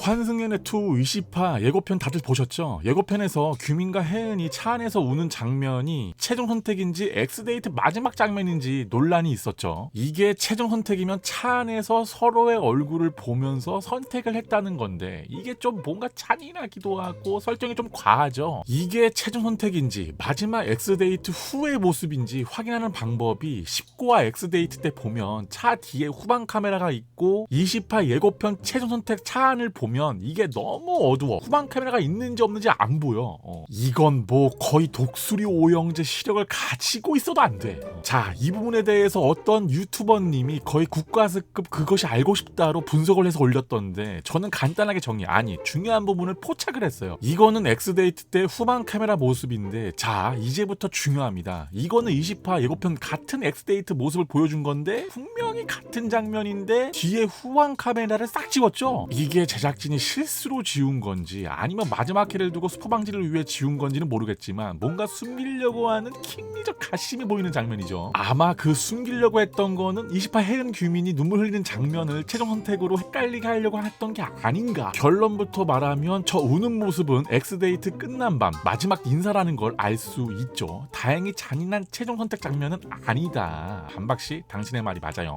환승연의 2 20화 예고편 다들 보셨죠? 예고편에서 규민과 혜은이 차 안에서 우는 장면이 최종 선택인지 엑스데이트 마지막 장면인지 논란이 있었죠. 이게 최종 선택이면 차 안에서 서로의 얼굴을 보면서 선택을 했다는 건데 이게 좀 뭔가 잔인하기도 하고 설정이 좀 과하죠. 이게 최종 선택인지 마지막 엑스데이트 후의 모습인지 확인하는 방법이 19화 엑스데이트 때 보면 차 뒤에 후방 카메라가 있고 20화 예고편 최종 선택 차 안을 보면 이게 너무 어두워. 후방 카메라가 있는지 없는지 안 보여. 어. 이건 뭐 거의 독수리 오영재 시력을 가지고 있어도 안 돼 자 이 부분에 대해서 어떤 유튜버님이 거의 국가스급 그것이 알고 싶다로 분석을 해서 올렸던데 저는 간단하게 정리. 아니 중요한 부분을 포착을 했어요. 이거는 엑스데이트 때 후방 카메라 모습인데 자 이제부터 중요합니다. 이거는 20화 예고편 같은 엑스데이트 모습을 보여준 건데 분명히 같은 장면인데 뒤에 후방 카메라를 싹 찍었죠? 이게 제작 진이 실수로 지운 건지 아니면 마지막 회를 두고 스포 방지를 위해 지운 건지는 모르겠지만 뭔가 숨기려고 하는 킹리적 가심이 보이는 장면이죠. 아마 그 숨기려고 했던 거는 20화 혜은 규민이 눈물 흘리는 장면을 최종 선택으로 헷갈리게 하려고 했던 게 아닌가. 결론부터 말하면 저 우는 모습은 엑스데이트 끝난 밤 마지막 인사라는 걸 알 수 있죠. 다행히 잔인한 최종 선택 장면은 아니다. 한박씨 당신의 말이 맞아요